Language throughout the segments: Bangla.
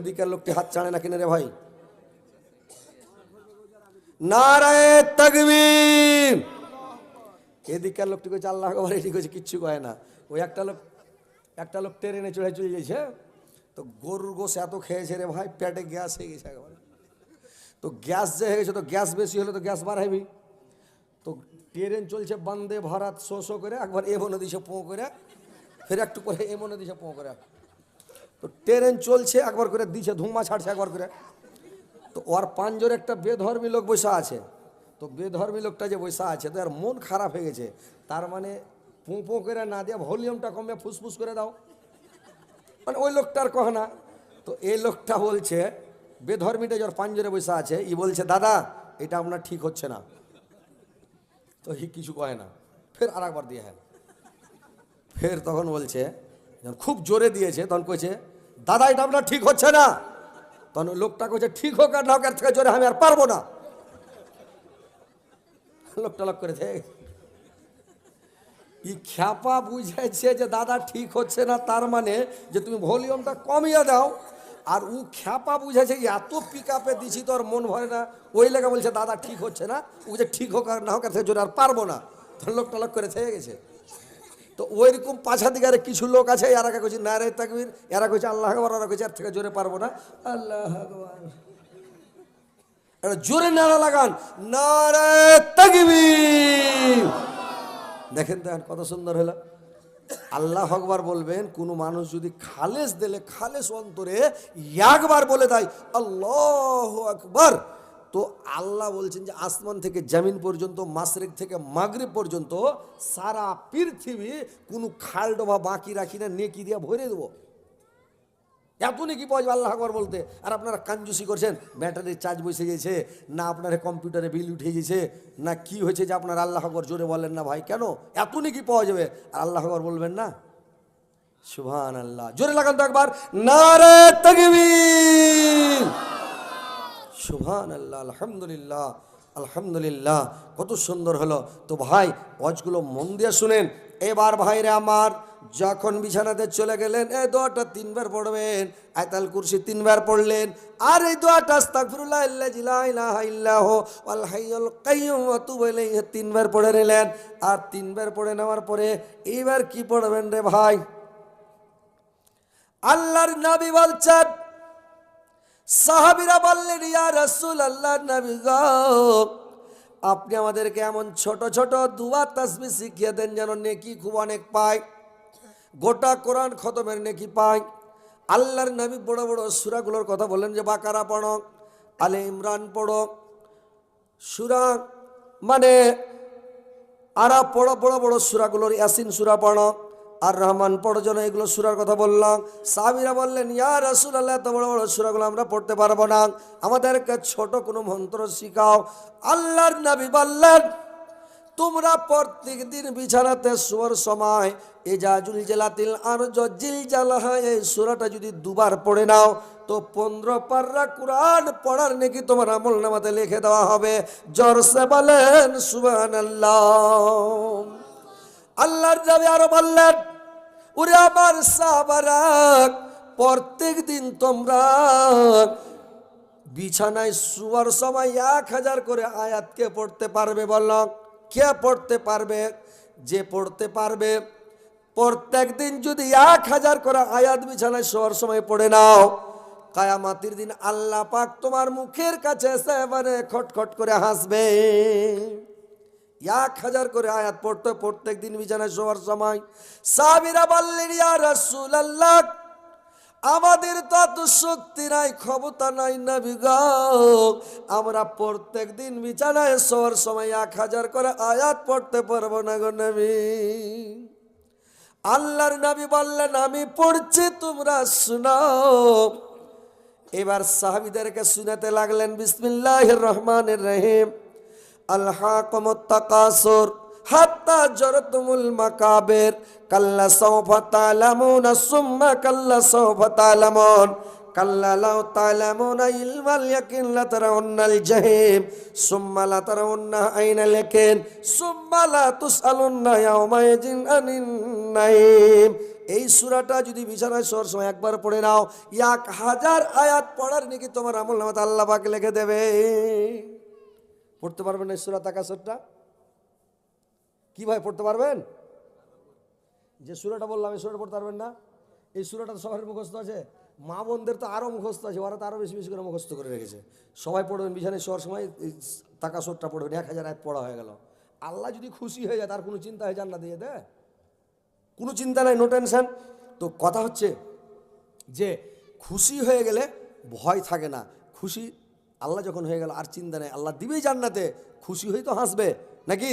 ওইদিকের লোকটি হাত চাড়ে না কিনে রে ভাই? এদিকের লোকটি কইছে আল্লাহ আকবার এটি কইছে, কিচ্ছু কয় না। ওই একটা লোক একটা লোক ট্রেনে চড়ে চলে গেছে তো গরুর গোস এত খেয়েছে রে ভাই, পেটে গ্যাস হয়ে গেছে একবার। তো গ্যাস যে হয়ে গেছে, তো গ্যাস বেশি হলে তো গ্যাস বাড়াইবি তো ট্রেন চলছে বন্দে ভারত শো শো করে, একবার এ মনে দিছে পো করে, ফের একটু করে এ মনে দিছে পো করে। তো ট্রেন চলছে, একবার করে দিছে, ধুমা ছাড়ছে একবার করে। তো ওর পাঞ্জর একটা বেধর্মী লোক বসা আছে। তো বেধর্মী লোকটা যে বসা আছে, তো আর মন খারাপ হয়ে গেছে। তার মানে পো পো করে না দিয়ে ভলিউমটা কমে ফুসফুস করে দাও। মানে ওই লোকটার কহ না। তো এই লোকটা বলছে, বেধর্মীটা যার পাঞ্জরে বসে আছে, ই বলছে, দাদা, এটা আপনার ঠিক হচ্ছে না। তো হি কিছু কয় না। ফের আর একবার দিয়ে হ্যাঁ ফের তখন বলছে, যখন খুব জোরে দিয়েছে, তখন কইছে দাদা, এটা আপনার ঠিক হচ্ছে না। তখন লোকটা কইছে, ঠিক হোক আর না হোক থেকে জোরে আমি আর পারব না। লোকটা লোক করে দেখ ই খ্যাপা বুঝাইছে যে, দাদা, ঠিক হচ্ছে না। তার মানে যে, তুমি ভলিউমটা কমিয়ে দাও। আর ও খ্যাপা বুঝাইছে, এত পিক আপে দিছি, তোর মন ভরে না। ওই লেগে বলছে, দাদা, ঠিক হচ্ছে না। ও যে ঠিক হোক আর না হোক আর জোরে আর পারব না। লোকটা লোক করে থেকে গেছে। তো ওইরকম পাছা দিকে আরে কিছু লোক আছে, এরা কইছে, না রে তাকবীর। এরা কইছে, আল্লাহ আকবার। ওরা কইছে, এর থেকে জোরে পারব না। আল্লাহ আকবার। এটা জোরে নারা লাগান। নারে তাকবীর। দেখেন তো এখন কত সুন্দর হলো। আল্লাহ আকবার বলবেন, কোনো মানুষ যদি খালেস দিলে, খালেস অন্তরে, একবার বলে দেয়, আল্লাহ আকবার। তো আল্লাহ বলছেন যে আসমান থেকে জামিন পর্যন্ত, মাসরেক থেকে মাগরিব পর্যন্ত সারা পৃথিবী কোনো খাল ডোবা বাকি রাখি না, নেকি দিয়ে ভরে দেবো। এত নাকি পাওয়া যাবে আল্লাহ আকবর বলতে? আর আপনারা কাঞ্জুসি করছেন, ব্যাটারির চার্জ বসে গেছে, না আপনার কম্পিউটারে বিল উঠে গেছে, না কি হয়েছে যে আপনার আল্লাহ আকবর জোরে বলেন না ভাই? কেন? এত নাকি পাওয়া যাবে। আর আল্লাহ আকবর বলবেন না? সুভান আল্লাহ জোরে লাগান তো একবার। নারে তকবীর। সুভান আল্লাহ আলহামদুলিল্লাহ আলহামদুলিল্লাহ, কত সুন্দর হলো। তো ভাই, ওয়াজগুলো মন দিয়ে শুনেন। এবার ভাইরে আমার, যখন বিছানাতে চলে গেলেন, এই দোয়াটা তিনবার পড়বেন, আয়তাল কুরসি তিনবার পড়লেন, আর এই দোয়াটা ইল্লাহু তিনবার পড়ে নিলেন। আর তিনবার পড়ে নেওয়ার পরে, এইবার কি পড়বেন রে ভাই? আল্লাহর নবী বলছেন সাহাবিরা বললেন, ইয়া রাসূল আল্লাহ নবী গো, আপনি আমাদেরকে এমন ছোট ছোট দুয়া তাসবি শিখিয়ে দেন যেন নেকি খুব অনেক পায়। গোটা কোরআন খতমের নেকি পায়। আল্লাহর নবী বড় বড় সুরাগুলোর কথা বললেন যে, বাকারা পড়ো, আলে ইমরান পড়ো। সুরা মানে আরা বড় বড় বড় সুরাগুলোর ইয়াসিন সুরা পড়ো। আর রহমান পড়ো যেন এগুলো সুরার কথা বললাম। সাহাবিরা বললেন, ইয়া রাসুল আল্লাহ এত বড় বড় সুরাগুলো আমরা পড়তে পারব না। আমাদেরকে ছোট কোনো মন্ত্র শিখাও। আল্লাহর নবী বললেন, তোমরা প্রত্যেক দিন বিছানাতে শোয়ার সময় এজাজুল জেলাতিল আর জিল জালাহা এই সুরাটা যদি দুবার পড়ে নাও, তো পনেরো পার্রা কোরআন পড়ার নাকি তোমার আমল নামাতে লিখে দেওয়া হবে। জরসে বলেন সুবান আল্লাহ আল্লাহর যাবে আরও বললেন ওরে আমার সাবারাক, প্রত্যেক দিন তোমরা বিছানায় শুয়ার সময় এক হাজার করে আয়াতকে পড়তে পারবে বল? কে পড়তে পারবে? যে পড়তে পারবে, প্রত্যেক দিন যদি এক হাজার করে আয়াত বিছানায় শোয়ার সময় পড়ে নাও, কায়ামাতির দিন আল্লাহ পাক তোমার মুখের কাছে এসে এবারে খটখট করে হাসবে। এক হাজার করে আয়াত পড়তে প্রত্যেক দিন বিছানায় শোয়ার সময়। সাবিরা বললেন, ইয়া রাসূলুল্লাহ, আমাদের তো এত শক্তি নাই, ক্ষমতা নাই না আমরা প্রত্যেক দিন বিছানায় শোয়ার সময় এক হাজার করে আয়াত পড়তে পারব না গো নবী। আল্লাহর নবী বললেন, আমি পড়ছি, তোমরা শোনাও এবার সাহাবিদেরকে শুনাতে লাগলেন, বিসমিল্লাহির রহমানির রহিম। আল্লাহ কমত্তাকাসুর হাত্তা জরতুমুল মাকাবের, কাল্লা সৌফা সুম্মা কাল্লা সৌফা তালামুন কাল্লা লাউ তা'লামুনা ইলমাল ইয়াকিন লাতারাউন্নাল জাহিম, সুম্মা লাতারাউন্না আইনাল ইয়াকিন, সুম্মা লা তুসআলুন্না ইয়াওমাইযিন আনিন নাঈম। এই সুরাটা যদি বিছানায় শোয়ার সময় একবার পড়ে নাও, এক হাজার আয়াত পড়ার নাকি তোমার আমল নামাতে আল্লাহ পাক লিখে দেবে। পড়তে পারবেন এই সূরা তাকাসুরটা কি ভাই, পড়তে পারবেন? যে সুরাটা বললাম, এই সুরাটা পড়তে পারবেন না? এই সুরাটা তো সবার মুখস্থ আছে। মা বোনদের তো আরও মুখস্থ আছে, ওরা তো আরও বেশি বেশি করে মুখস্থ করে রেখেছে। সবাই পড়বেন, বিছানায় শোয়ার সময় এই টাকা সোরটা পড়বেন, এক হাজার এক পড়া হয়ে গেল। আল্লাহ যদি খুশি হয়ে যায়, তার কোনো চিন্তা হয়ে হয় জান্নাত দিয়ে দেয় কোনো চিন্তা নাই নো টেনশন তো কথা হচ্ছে যে, খুশি হয়ে গেলে ভয় থাকে না। খুশি আল্লাহ যখন হয়ে গেল আর চিন্তা নেই, আল্লাহ দিবেই জান্নাতে, খুশি হয়ে তো হাসবে, নাকি?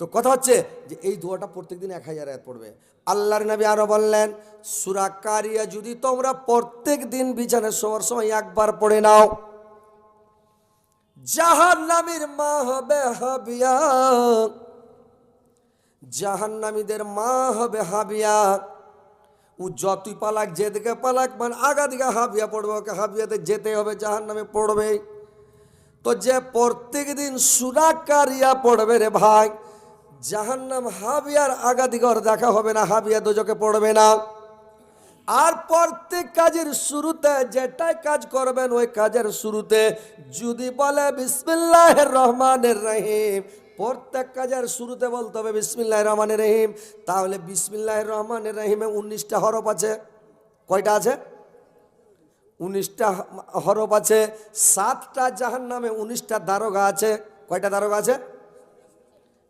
তো কথা হচ্ছে যে এই দোয়াটা প্রত্যেক দিন এক হাজার আয়াত পড়বে। আল্লাহর নবী আরও বললেন, সুরা কারিয়া যদি তোমরা প্রত্যেক দিন বিছানায় শোয়ার সময় একবার পড়ে নাও জাহান নামের মা হবে হাবিয়া। জাহান্নামীদের মা হবে হাবিয়া। ও যতই পালাক, যেদিকে পালাক মানে আগা দিকে হাবিয়া পড়বে, ওকে হাবিয়াতে যেতে হবে, জাহান্নামে পড়বে তো যে প্রত্যেক দিন সুরাকারিয়া পড়বে রে ভাই, জাহান্নাম হাবিয়ার আগা দিকে ওর দেখা হবে না, হাবিয়া দুজকে পড়বে না। আর প্রত্যেক কাজের শুরুতে যেটাই কাজ করবেন ওই কাজের শুরুতে যদি বলে বিসমিল্লাহ রহমানের রহিম, প্রত্যেক কাজের শুরুতে বলতে হবে বিসমিল্লাহ রহমানের রহিম, তাহলে বিসমিল্লাহ রহমানের রহিমে উনিশটা হরফ আছে। কয়টা আছে? উনিশটা হরফ আছে, সাতটা জাহান নামে উনিশটা দারোগা আছে। কয়টা দারোগা আছে?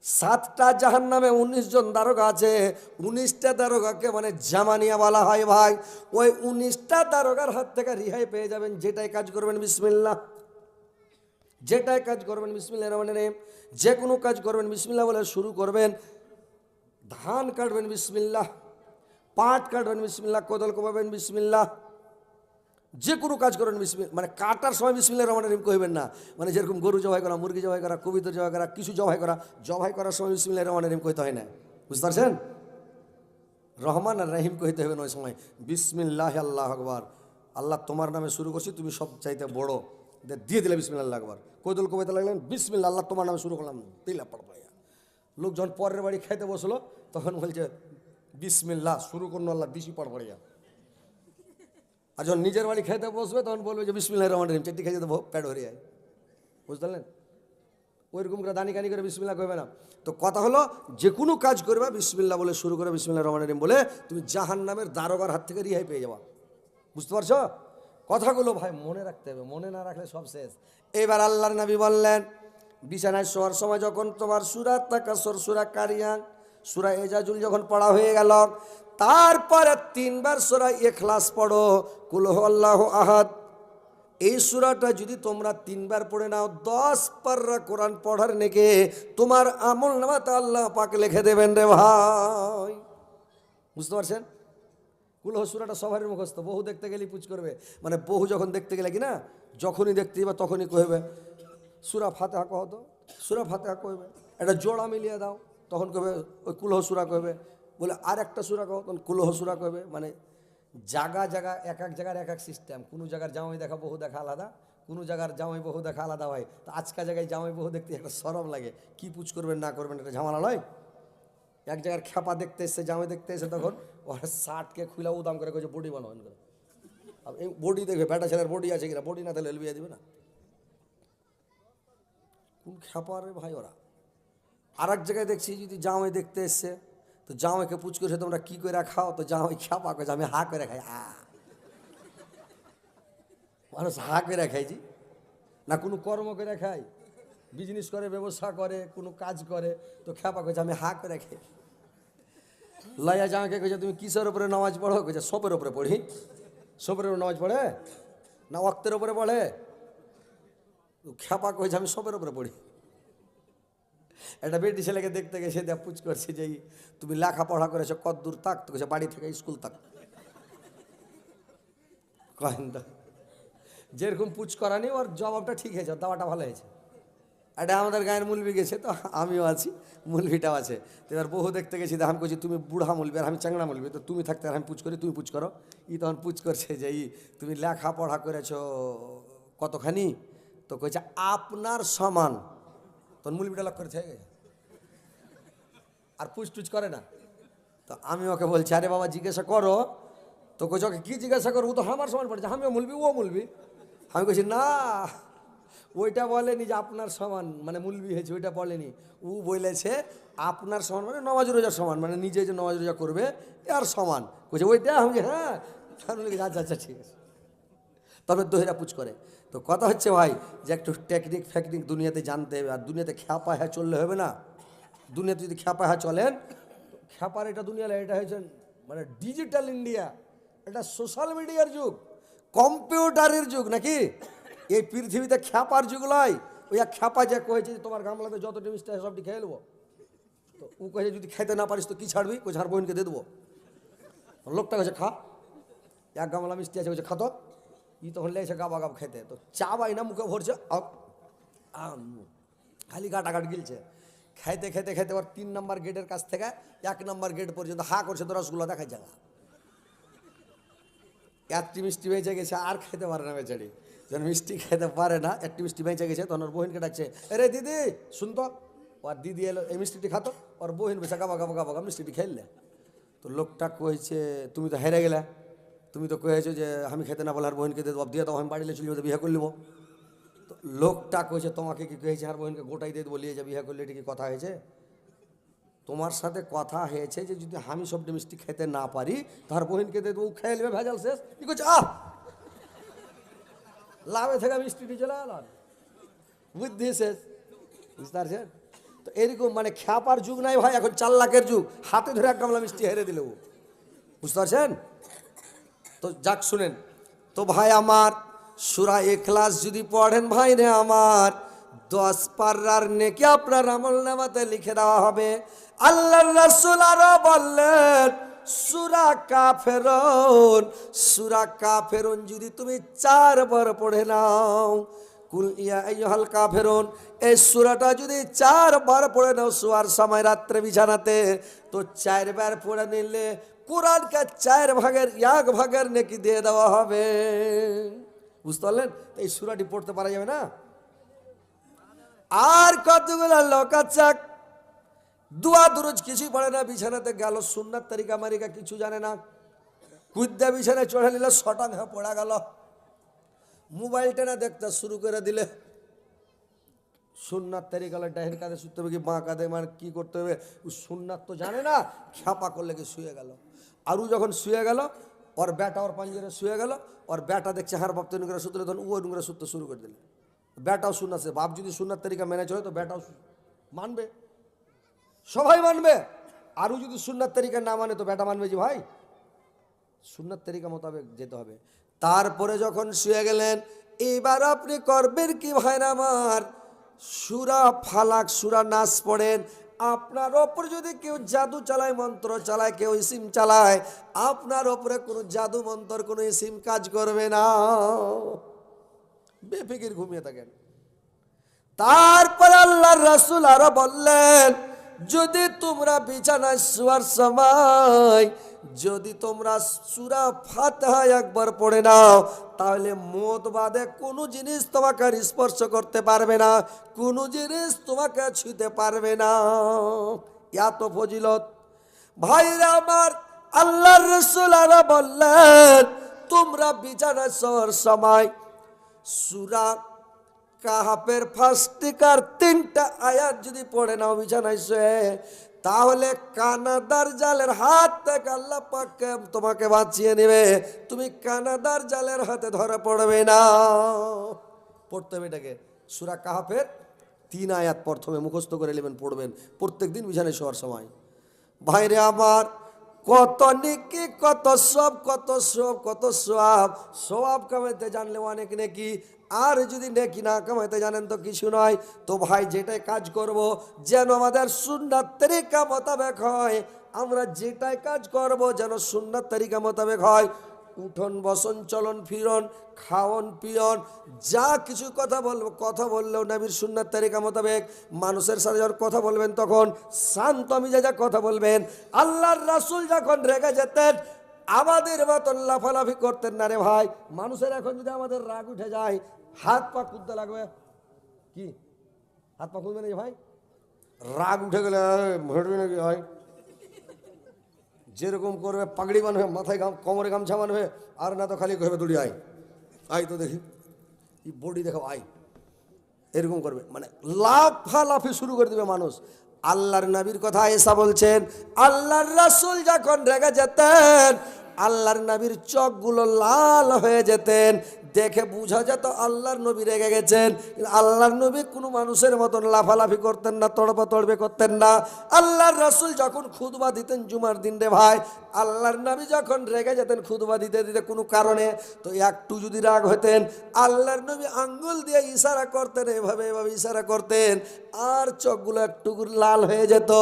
সাতটা জাহান নামে উনিশ জন দারোগা আছে। উনিশটা দারোগাকে মানে জামানিয়া বলা হয় ভাই। ওই উনিশটা দারোগার হাত থেকে রিহাই পেয়ে যাবেন, যেটাই কাজ করবেন, বিসমিল্লাহ। যেটাই কাজ করবেন বিসমিল্লা রহমান রহিম। যে কোনো কাজ করবেন, বিসমিল্লাহ বলে শুরু করবেন। ধান কাটবেন, বিসমিল্লাহ। পাট কাটবেন, বিসমিল্লাহ। কোদল কোপাবেন, বিসমিল্লাহ। যে কোনো কাজ করেন বিসমিল মানে কাটার সময় বিসমিল্লাহ রহমান রহিম কইবেন না। মানে যেরকম গরু জবাই করা, মুরগি জবাই করা, কবিতা জবাই করা, কিছু জবাই করা, জবাই করার সময় বিসমিল্লাহ রহমান রহিম কইতে হয় না। বুঝতে পারছেন? রহমান আর রহিম কহিতে হবে ওই সময়, বিসমিল্লাহ আল্লাহ আকবার, আল্লাহ তোমার নামে শুরু করছি, তুমি সব চাইতে বড়। দিয়ে দিলে বিসমিল্লাহ আল্লাহ আকবার কইদল কবিতা লাগলেন বিসমিল্লা আল্লাহ তোমার নামে শুরু করলাম। দিলা পড় পড়িয়া লোক যখন পরের বাড়ি খাইতে বসল, তখন বলছে, বিসমিল্লাহ, শুরু করল আল্লাহ দিশি পড় পড়িয়া আর যখন নিজের বাড়ি খেতে বসবে, তখন বলবে যে বিসমিল্লাহ রহমান রহিম, চারটি খেয়ে তো প্যাড হয়ে যায়। বুঝতে পারলেন? ওইরকম করে দানি কানি করে বিসমিল্লাহ করবে না। তো কথা হলো, যে কোনো কাজ করবে, বিসমিল্লাহ বলে শুরু করে বিসমিল্লাহ রহমান রহিম বলে তুমি জাহান নামের দারোগার হাত থেকে রিহাই পেয়ে যাবা। বুঝতে পারছ? কথাগুলো ভাই মনে রাখতে হবে, মনে না রাখলে সব শেষ। এবার আল্লাহর নবী বললেন, বিছানায় শোয়ার সময় যখন তোমার সুরাত তাকাসর, সুরা কারিয়ান সুরা এজাজুল যখন পড়া হয়ে গেল, তারপরে তিনবার সুরা এখলাস পড়ো কুলহ আল্লাহ আহাদ। এই সুরাটা যদি তোমরা তিনবার পড়ে নাও, দশ পাররা কোরআন পড়ার নেকে তোমার আমল নামাতে আল্লাহ পাক লিখে দেবেন রে ভাই। বুঝতে পারছেন? কুলহ সুরাটা সবারই মুখস্থ, বহু দেখতে গেলে পুজ করবে। মানে বহু যখন দেখতে গেলে কি না, যখনই দেখতে যাবে তখনই কহবে সুরা ফাতেহা কহ তো, সুরা ফাতেহা কহবে একটা জোড়া মিলিয়ে দাও। তখন কবে ওই কুলহ সুরা কহবে বলে আর একটা সুরা কহ তখন কুলহ সুরা কহবে মানে জাগা জায়গা এক এক জায়গার এক এক সিস্টেম কোনো জায়গার জামাই দেখা বহু দেখা আলাদা, কোনো জায়গার জামাই বহু দেখা আলাদা হয়। তো আজকা জায়গায় জামাই বহু দেখতে একটা সরম লাগে। কি পুচ করবেন, না করবেন একটা ঝামেলা নয়। এক জায়গার খেপা দেখতে এসছে, জামাই দেখতে এসে তখন ওর শার্টকে খুলে উদাম করে কইছে, বডি বানাবেন করে আর এই বডি দেখবে বেটা ছেলের বডি আছে কিনা? বডি না তাহলে এলবিয়া দিবে না। কোন খেপা রে ভাই ওরা। আর এক জায়গায় দেখছি যদি জামাই দেখতে এসছে, তো জামাইকে পুচ করেছে তোমরা কি করে খাও? তো জামাই খেপা করেছে আমি হা করে খাই। আ মানুষ হা করে খাইছি না কোনো কর্ম করে খাই বিজনেস করে, ব্যবসা করে, কোনো কাজ করে, তো খেপা করেছে আমি হা করে খাই। লয়া জামাকে কইছে, তুমি কিসের উপরে নামাজ পড়ো? কইছে সপের উপরে পড়ি। সপের উপরে নামাজ পড়ে? না অক্তের উপরে পড়ে? খেপা কইছে, আমি সপের উপরে পড়ি। একটা বেটি ছেলেকে দেখতে গেছে দেখ পুচ করছে যে তুমি লেখাপড়া করেছ, কত দূর তাক তো বাড়ি থেকে স্কুল তাক কহেন যেরকম পুচ করানি ওর জবাবটা ঠিক হয়েছে দাওয়াটা ভালো হয়েছে। এটা আমাদের গায়ের মুলবি গেছে তো, আমিও আছি, মুলবিটাও আছে। তো এবার বহু দেখতে গেছি, তো আমি কইছি, তুমি বুড়া মুলবি আর আমি চাংড়া মুলবি, তো তুমি থাকতে আর আমি পুচ করি, তুমি পুচ করো। ই তখন পুচ করছে যে, ই, তুমি লেখাপড়া করেছ কতখানি? তো কইছে, আপনার সমান। তখন মুলবিটা লক্ষ্য করে গেছে। আর পুচ টুচ করে না। তো আমি ওকে বলছি, আরে বাবা, জিজ্ঞাসা করো। তো কইছে ওকে কী জিজ্ঞাসা করো ও তো আমার সমান পড়েছে। আমিও মুলবি, ও মুলবি। আমি কইছি না, ওইটা বলেনি যে আপনার সমান মানে মুলবি হয়েছে, ওইটা বলেনি। ও বলেছে, আপনার সমান মানে নমাজ রোজার সমান মানে নিজে যে নমাজ রোজা করবে আর সমান। কইছে, ওইটা? আমি হ্যাঁ। আচ্ছা আচ্ছা ঠিক আছে। তবে দোহেরা পুচ করে। তো কথা হচ্ছে ভাই যে একটু টেকনিক ফেকনিক দুনিয়াতে জানতে হবে, আর দুনিয়াতে খ্যাপা হ্যাঁ চললে হবে না। দুনিয়াতে যদি খ্যাপা হ্যাঁ চলেন খ্যাপার এটা দুনিয়া এটা হয়েছে মানে ডিজিটাল ইন্ডিয়া এটা সোশ্যাল মিডিয়ার যুগ, কম্পিউটারের যুগ নাকি? এই পৃথিবীতে খ্যাপার যুগ নয়। ওই এক খ্যাপা যে কয়েছে যে তোমার গামলাতে যতটি মিষ্টি আছে সবটি খেয়ে নেব। তো ও কয়েছে যদি খেতে না পারিস তো কী ছাড়বি? কই ঝাড় বোনকে দিয়ে দেবো। লোকটা কাছে খা। এক গামলা মিষ্টি আছে বলছে খাতো ই তখন লেগেছে গাবা গাব খেতে তো চা বাই না মুখে ভরছে খালি গাটাগাট গিলছে খাইতে খেতে খেতে ওর তিন নম্বর গেটের কাছ থেকে এক নম্বর গেট পর্যন্ত হা করছে তো রসগুলো দেখায় জায়গা একটি মিষ্টি বেঁচে গেছে আর খেতে পারে না বেচারি যখন মিষ্টি খেতে পারে না একটি মিষ্টি বেঁচে গেছে তখন ওর বোহিনকে ডাকছে রে দিদি শুনতো ওর দিদি এলো এই মিষ্টিটি খাতো ওর বহিন বেছে গাবা গাবা গাবা মিষ্টিটি খেললে তো লোকটা কয়েছে তুমি তো হেরে গেলে তুমি তো কয়েছো যে আমি খেতে না বলে আর বোহিনকে দেবো। দিয়ে তো আমি বাড়িলে চলে যাব, বিয়ে করে নেব। তো লোকটা কয়েছে, তোমাকে কি কয়েছে? আর বোহিনকে গোটাই দিয়ে দেবো, লিয়ে যাবি বিয়ে করলে এটা কি কথা হয়েছে? তোমার সাথে কথা হয়েছে যে যদি আমি সবটি মিষ্টি খেতে না পারি, তার বোহিনকে দিয়ে দেবো খেয়ে নেবে, ভেজাল শেষ। কি করছে আহ! লাভে থেকে মিষ্টিটি চলে গেল বুদ্ধি শেষ। বুঝতে পারছেন? তো এরকম মানে খ্যাপার যুগ নাই ভাই, এখন চার লাখের যুগ। হাতে ধরে এক গামলা মিষ্টি হেরে দিল ও। বুঝতে পারছেন? তো যাক, শুনেন। তো ভাই আমার, সুরা এখলাস যদি পড়েন ভাই রে আমার, দশ পার্রার নেকি আপনার আমল নামাতে লিখে দেওয়া হবে। আল্লাহ রসুল আরও বললেন, সুরা কা কাফেরন, সুরা কা কাফেরন যদি তুমি চারবার পড়ে নাও কুল ইয়া আইয়ুহাল কাফেরুন। এই সূরাটা যদি চারবার পড়ে নাও শোয়ার সময় রাত্রে বিছানাতে, তো চারবার পড়ে নিলে কোরআনকে চার ভাগের এক ভাগের নেকি দিয়ে দেওয়া হবে। বুঝতে পারলেন? তো এই সূরাটি পড়তে পারা যাবে না? আর কতগুলো লোক আছে? দুয়া দুরুজ কিছুই পড়ে না, বিছানাতে গেল সুন্নার তারিকা মারিকা কিছু জানে না। কুদ্দা বিছানায় চড়ে নিলে শটাং হয়ে পড়া গেল। মোবাইলটা না দেখতে শুরু করে দিলে। সুন্নার তারিকালে ডাহির কাঁধে শুতে হবে কি বাঁ কাঁধে? মানে কী করতে হবে? ও সুন্নার তো জানে না, খ্যাপা করলে কি শুয়ে গেল। আর ও যখন শুয়ে গেল, ওর ব্যাটা ওর পাঞ্জরে শুয়ে গেল, ওর ব্যাটা দেখছে হার বাপ তৈরি করে শুতলে তখন ও নুঙ্গরে শুতে শুরু করে দিলে। ব্যাটাও শুনছে বাপ যদি সুন্নার তারিকা মেনে চলে, তো ব্যাটাও মানবে। সবাই মানবে। আরও যদি সুন্নার তারিকা না মানে তো ব্যাটা মানবে যে, ভাই সুন্নার তরিকা মোতাবেক যেতে হবে। তারপরে যখন শুয়ে গেলেন, এবার আপনি করবেন কি ভাইরা আমার? সুরা ফালাক, সুরা নাচ পড়েন। আপনার ওপর যদি কেউ জাদু চালায়, মন্ত্র চালায়, কেউ ইসিম চালায়, আপনার ওপরে কোনো জাদু, মন্ত্র, কোনো ইসিম কাজ করবে না। বেফিকির ঘুমিয়ে থাকেন। তারপর আল্লাহর রাসূল আরও বললেন, যদি তোমরা বিছানায় শোয়ার সময় যদি তোমরা সুরা ফাতিহা একবার পড়ে নাও, তাহলে মত বাদে কোনো জিনিস তোমাকে স্পর্শ করতে পারবে না, কোনো জিনিস তোমাকে ছুঁতে পারবে না। এত ফজিলত। ভাইরা আমার, আল্লাহর রসুল আরও বললেন, তোমরা বিছানায় শোয়ার সময় সুরা কাহাপের ফার্স্টিকার তিনটা আয়াত যদি পড়ে নাও বিছানায় শুয়ে তাহলে কানাদার জালের হাত থেকে আল্লাহ পাককে তোমাকে বাঁচিয়ে নেবে। তুমি কানাদার জালের হাতে ধরা পড়বে না। পড়তে হবে এটাকে। সুরা কাহাফের তিন আয়াত প্রথমে মুখস্থ করে নেবেন, পড়বেন। প্রত্যেক দিন বিছানায় শোয়ার সময়। ভাইরে আমার কত নেকি, কত সব কত সব কত সব সব কামাইতে জানলে অনেক নেকি, আর যদি নেকি না কামাইতে জানেন তো কিছু নয়। তো ভাই, যেটাই কাজ করব, যেন আমাদের সুন্দর তরিকা মোতাবেক হয়। আমরা যেটাই কাজ করব, যেন সুন্নার তরিকা মোতাবেক হয়। উঠন, বসন, চলন, ফিরন খাওয়ন পিয়ন, যা কিছু কথা বলব কথা বললেও নবীর সুন্নার তারিকা মোতাবেক মানুষের সাথে যখন কথা বলবেন তখন শান্ত মিজাজা কথা বলবেন, আল্লাহর রাসূল যখন রেগে যেতেন, আমাদের মতন লাফালাফি করতেন না রে ভাই। মানুষের এখন যদি আমাদের রাগ উঠে যায়, হাত পা কুদতে লাগবে। কি? হাত পা খুলবে নাকি ভাই? রাগ উঠে গেলে ভাই? যেরকম করবে, পাগড়ি বানবে, মাথায় গাম, কোমরে গামছা বানবে, আর না তো খালি করবে দৌড়ি আয় আয় তো দেখি, এই বডি দেখো আয় এরকম করবে মানে লাফা লাফালাফি শুরু করে দেবে মানুষ। আল্লাহর নবীর কথা এসা বলছেন, আল্লাহর রাসুল যখন রেগে যেতেন, আল্লাহর নবীর চোখগুলো লাল হয়ে যেতেন দেখে বোঝা যেত আল্লাহর নবী রেগে গেছেন। আল্লাহর নবী কোনো মানুষের মতন লাফালাফি করতেন না তড়পা তড়বে করতেন না। আল্লাহর রাসূল যখন খুদবা দিতেন জুমার দিন রে ভাই, আল্লাহর নবী যখন রেগে যেতেন খুদবা দিতে দিতে কোনো কারণে, তো একটু যদি রাগ হতেন, আল্লাহর নবী আঙ্গুল দিয়ে ইশারা করতেন, এভাবে এভাবে ইশারা করতেন, আর চোখগুলো একটু লাল হয়ে যেত।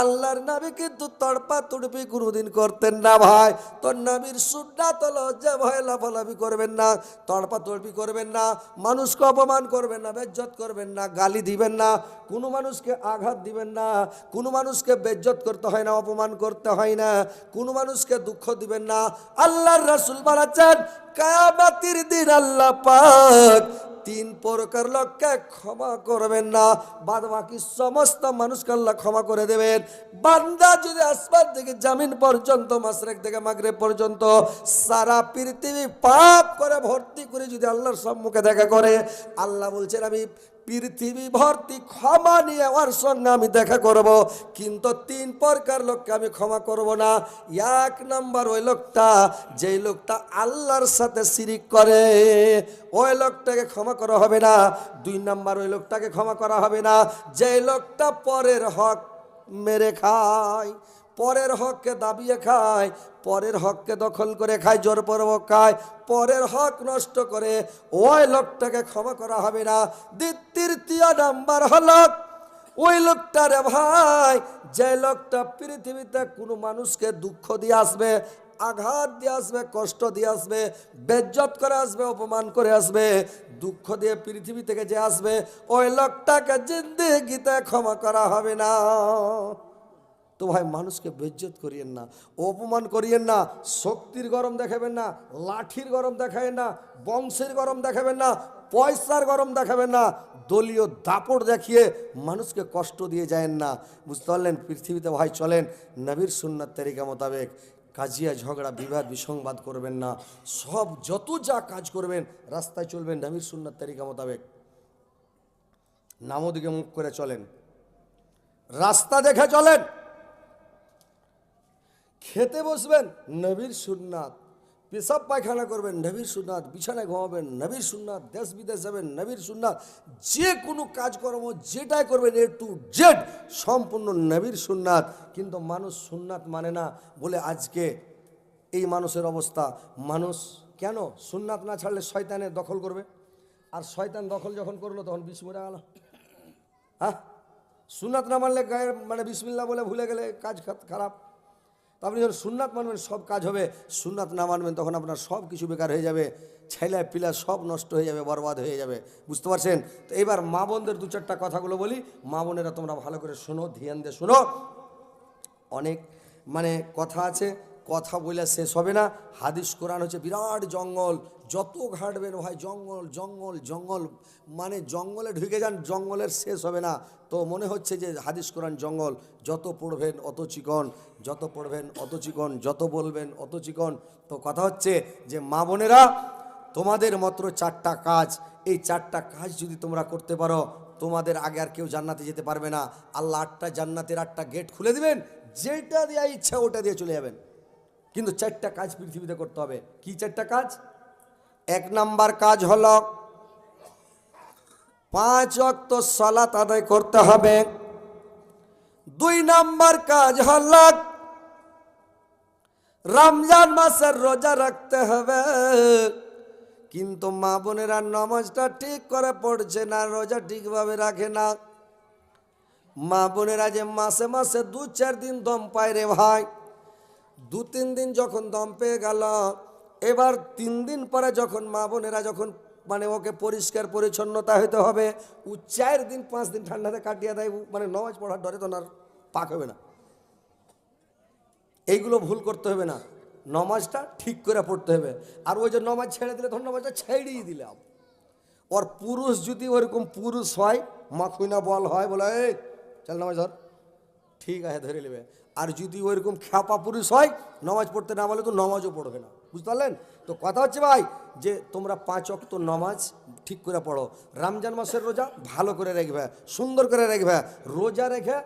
আল্লাহর নবী কিন্তু তড়পা তুড়পি কোনোদিন করতেন না ভাই। তোর নবীর সুন্না তো লজ্জা ভয় লাফালাফি করবেন না তড়পা তড়পি করবেন না, মানুষকে অপমান করবেন না, বেজ্জত করবেন না, গালি দিবেন না, কোনো মানুষকে আঘাত দিবেন না, কোনো মানুষকে বেজ্জত করতে হয় না, অপমান করতে হয় না, কোনো মানুষকে দুঃখ দিবেন না। আল্লাহর রাসূল বলেছেন, কায়ামাতির দিন আল্লাহ পাক তিন প্রকার লোককে ক্ষমা করবেন না। বাদ বাকি সমস্ত মানুষকে আল্লাহ ক্ষমা করে দেবেন। বান্দা যদি আসমান থেকে জামিন পর্যন্ত মাসরেক থেকে মাগরে পর্যন্ত সারা পৃথিবী পাপ করে ভর্তি করে যদি আল্লাহর সম্মুখে দেখা করে, আল্লাহ বলছেন, আমি পৃথিবী ভর্তি ক্ষমা নিয়ে আমার সঙ্গে আমি দেখা করব, কিন্তু তিন প্রকার লোককে আমি ক্ষমা করব না। এক নম্বর ওই লোকটা, যেই লোকটা আল্লাহর সাথে শিরিক করে, ওই লোকটাকে ক্ষমা করা হবে না। দুই নম্বর ওই লোকটাকে ক্ষমা করা হবে না। যেই লোকটা পরের হক মেরে খায় পরের হককে দাবিয়ে খায়, পরের হককে দখল করে খায়, জোর পর্ব খায়, পরের হক নষ্ট করে, ওই লোকটাকে ক্ষমা করা হবে না। তৃতীয় নাম্বার হল, ওই লোকটা রে ভাই, যে লোকটা পৃথিবীতে কোনো মানুষকে দুঃখ দিয়ে আসবে, আঘাত দিয়ে আসবে, কষ্ট দিয়ে আসবে, বেজ্জত করে আসবে, অপমান করে আসবে, দুঃখ দিয়ে পৃথিবী থেকে যে আসবে, ওই লোকটাকে জিন্দিগিতে ক্ষমা করা হবে না। তো ভাই মানুষকে বেজ্জত করিয়েন না, অপমান করিয়েন না, শক্তির গরম দেখাবেন না, লাঠির গরম দেখাবেন না, বংশের গরম দেখাবেন না, পয়সার গরম দেখাবেন না, দলীয় দাপট দেখিয়ে মানুষকে কষ্ট দিয়ে যায়েন না। বুঝতে পারলেন? পৃথিবীতে ভাই চলেন, নবীর সুন্নার তারিকা মোতাবেক কাজিয়া, ঝগড়া, বিবাদ, বিসংবাদ করবেন না। সব যত যা কাজ করবেন, রাস্তায় চলবেন নবীর সুন্নার তারিকা মোতাবেক। নামদিকে মুখ করে চলেন। রাস্তা দেখে চলেন। খেতে বসবেন, নবীর সুন্নাত। পেশাব পায়খানা করবেন, নবীর সুন্নাত। বিছানায় ঘুমাবেন, নবীর সুন্নাত। দেশ বিদেশ যাবেন, নবীর সুন্নাত। যে কোনো কাজকর্ম যেটাই করবেন, এ টু জেড সম্পূর্ণ নবীর সুন্নাত। কিন্তু মানুষ সুন্নাত মানে না বলে আজকে এই মানুষের অবস্থা। মানুষ কেন সুন্নাত না ছাড়লে শয়তানে দখল করবে? আর শয়তান দখল যখন করল, তখন বিষ মরে গেল হ্যাঁ? সুন্নাত না মানলে গায়ের মানে বিসমিল্লা বলে ভুলে গেলে কাজ খারাপ। তো আপনি যখন সুননাথ মানবেন, সব কাজ হবে। সুননাথ না মানবেন, তখন আপনার সব কিছু বেকার হয়ে যাবে। ছেলে পিলা সব নষ্ট হয়ে যাবে, বরবাদ হয়ে যাবে। বুঝতে পারছেন? তো এবার মা বোনদের দু চারটা কথাগুলো বলি। মা বোনেরা তোমরা ভালো করে শোনো, ধ্যান দিয়ে শোনো। অনেক মানে কথা আছে। কথা বলে শেষ হবে না। হাদিস, কোরআন হচ্ছে বিরাট জঙ্গল। যত ঘাটবেন ভাই জঙ্গল জঙ্গল জঙ্গল। মানে জঙ্গলে ঢুকে যান, জঙ্গলের শেষ হবে না। তো মনে হচ্ছে যে হাদিস, কোরআন, জঙ্গল, যত পড়বেন অত চিকন, যত পড়বেন অত চিকন, যত বলবেন অত চিকন। তো কথা হচ্ছে যে মা বোনেরা, তোমাদের মাত্র চারটা কাজ। এই চারটা কাজ যদি তোমরা করতে পারো, তোমাদের আগে আর কেউ জান্নাতে যেতে পারবে না। আল্লাহ আটটা জান্নাতের আটটা গেট খুলে দিবেন। যেটা দেওয়া ইচ্ছা ওটা দিয়ে চলে যাবেন। কিন্তু চারটা কাজ পৃথিবীতে করতে হবে। কি চারটা কাজ? এক নাম্বার কাজ হলো পাঁচ অক্ত সালাত আদায় করতে হবে। দুই নাম্বার কাজ হলো রমজান মাসের রোজা রাখতে হবে। কিন্তু মা বোনেরা নামাজটা ঠিক করে পড়ছে না, রোজা ঠিকভাবে রাখে না। মা বোনেরা যে মাসে মাসে দু চার দিন দম পায় রে ভাই। দু তিন দিন যখন দম পেয়ে গেল, এবার তিন দিন পরে যখন মা বোনেরা যখন মানে ওকে পরিষ্কার পরিচ্ছন্নতা হইতে হবে, ও চার দিন, পাঁচ দিন ঠান্ডাতে কাটিয়ে দেয় মানে নমাজ পড়ার ডরে তো না পাক হবে না। এইগুলো ভুল করতে হবে না, নমাজটা ঠিক করে পড়তে হবে। আর ওই যে নমাজ ছেড়ে দিলে তখন নমাজটা ছেড়েই দিলাম। ওর পুরুষ যদি ওরকম পুরুষ হয় মাখুইনা বল হয়, বলে, এই, চল নামাজ ধর। ঠিক আছে, ধরে নেবে। আর যদি ওইরকম খ্যাপা পুরুষ হয়, নামাজ পড়তে না বলে তো নামাজও পড়বে না। বুঝতে পারলেন? তো কথা হচ্ছে ভাই, যে তোমরা পাঁচ অক্ত নামাজ ঠিক করে পড়ো। রমজান মাসের রোজা ভালো করে রাখবে, সুন্দর করে রাখবে। রোজা রেখে,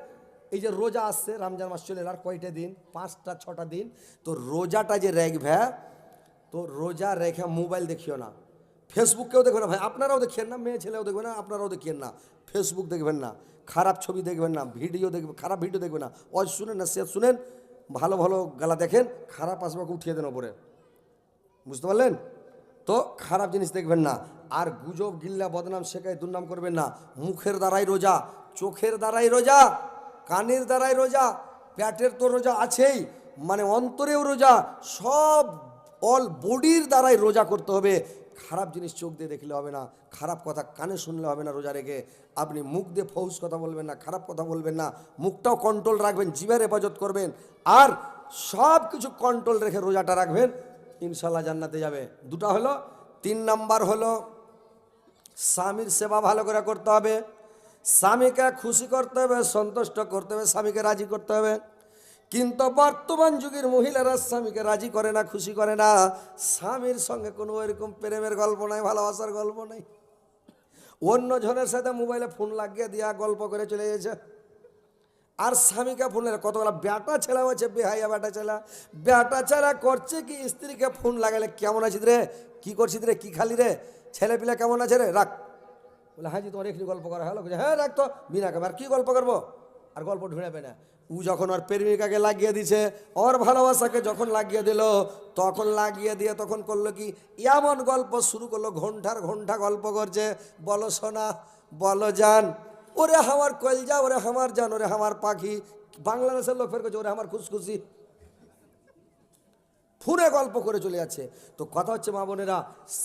এই যে রোজা আসছে, রমজান মাস চলে আর কয়টা দিন? পাঁচটা, ছটা দিন। তো রোজাটা যে রাখবে, তো রোজা রেখে মোবাইল দেখিও না। ফেসবুককেও দেখবেন না ভাই। আপনারাও দেখেন না, মেয়ে ছেলেও দেখবেন না, আপনারাও দেখেন না। ফেসবুক দেখবেন না। খারাপ ছবি দেখবেন না, ভিডিও দেখবেন খারাপ ভিডিও দেখবেন না। ওই শুনেন না সে শুনেন, ভালো ভালো গালা দেখেন, খারাপ আসবে উঠিয়ে দেন ওপরে। বুঝতে পারলেন? তো খারাপ জিনিস দেখবেন না। আর গুজব, গিল্লা, বদনাম শেখায় দুর্নাম করবেন না। মুখের দ্বারাই রোজা, চোখের দ্বারাই রোজা, কানের দ্বারাই রোজা, প্যাটের তো রোজা আছেই মানে অন্তরেও রোজা, সব অল বডির দ্বারাই রোজা করতে হবে। খারাপ জিনিস চোখ দিয়ে দেখলে হবে না, খারাপ কথা কানে শুনলে হবে না রোজা রেখে। আপনি মুখ দিয়ে ফৌজ কথা বলবেন না, খারাপ কথা বলবেন না, মুখটাও কন্ট্রোল রাখবেন জিভের হেফাজত করবেন, আর সব কিছু কন্ট্রোল রেখে রোজাটা রাখবেন ইনশাল্লাহ জান্নাতে যাবে। দুটা হলো, তিন নাম্বার হলো, স্বামীর সেবা ভালো করে করতে হবে, স্বামীকে খুশি করতে হবে, সন্তুষ্ট করতে হবে, স্বামীকে রাজি করতে হবে। কিন্তু বর্তমান যুগের মহিলারা স্বামীকে রাজি করে না, খুশি করে না। স্বামীর সঙ্গে কোনো এরকম প্রেমের গল্প নাই, ভালোবাসার গল্প নাই। অন্য জনের সাথে মোবাইলে ফোন লাগিয়ে দিয়া গল্প করে চলে গেছে। আর স্বামীকে ফোন লাগে কতগুলো বেটা ছেলে আছে, বেহাইয়া বেটা ছেলা। বেটা ছেলা করছে কি? স্ত্রীকে ফোন লাগালে কেমন আছিস রে? কি করছিস রে? কি খালি রে? ছেলে পিলে কেমন আছে রে? রাখ। বলে হ্যাঁ জি, তোমার এখানে গল্প করা হ্যাঁ রাখ তো। বিনা কামে আর কি গল্প করব? আর গল্প ঢুঁড়াবে না। ও যখন ওর প্রেমিকাকে লাগিয়ে দিছে, ওর ভালোবাসাকে যখন লাগিয়ে দিল, তখন লাগিয়ে দিয়ে তখন করল কি? এমন গল্প শুরু করল ঘণ্টার ঘণ্টা গল্প করছে, বলো সোনা, বলো যান ওরে আমার কলজা, ওরে হামার যান ওরে আমার পাখি, বাংলাদেশের লোক ফের করছে, ওরে আমার খুশখুশি। ফুরে গল্প করে চলে যাচ্ছে। তো কথা হচ্ছে, মা বোনেরা,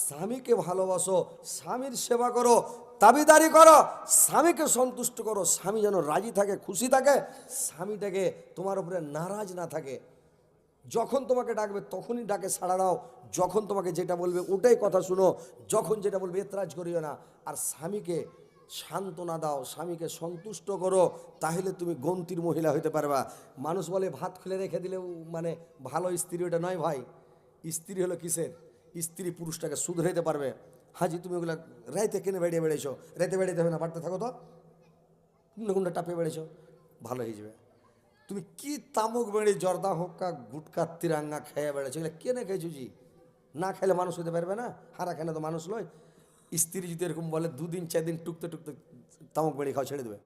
স্বামীকে ভালোবাসো, স্বামীর সেবা করো দাবিদারি করো, স্বামীকে সন্তুষ্ট করো, স্বামী যেন রাজি থাকে, খুশি থাকে, স্বামীটাকে তোমার উপরে নারাজ না থাকে। যখন তোমাকে ডাকবে, তখনই ডাকে সাড়া দাও, যখন তোমাকে যেটা বলবে ওটাই কথা শুনো, যখন যেটা বলবে এতরাজ করিও না। আর স্বামীকে সান্ত্বনা দাও, স্বামীকে সন্তুষ্ট করো, তাহলে তুমি গন্তির মহিলা হইতে পারবা। মানুষ বলে, ভাত খুলে রেখে দিলেও মানে ভালো স্ত্রী ওটা নয় ভাই। স্ত্রী হলো কিসের? স্ত্রী পুরুষটাকে শুধরাইতে পারবে। হাজি, তুমি ওগুলো রাইতে কেনে বেড়িয়ে বেড়েছো রাইতে বেড়াইতে দেবে না, বাড়তে থাকো তো। তুমি কোনটা টাপে বেড়েছো ভালো হয়ে যাবে। তুমি কি তামুক বেড়ে জর্দা, হোক্কা, গুটকা, তিরাঙ্গা খেয়ে বেড়েছো এগুলো কেনে খেয়েছো জি? না খেলে মানুষ হতে পারবে না? হারা খেলে তো মানুষ নয় স্ত্রী যদি এরকম বলে, দুদিন চার দিন টুকতে টুকতে তামুক বেড়ে খাওয়া ছেড়ে দেবে।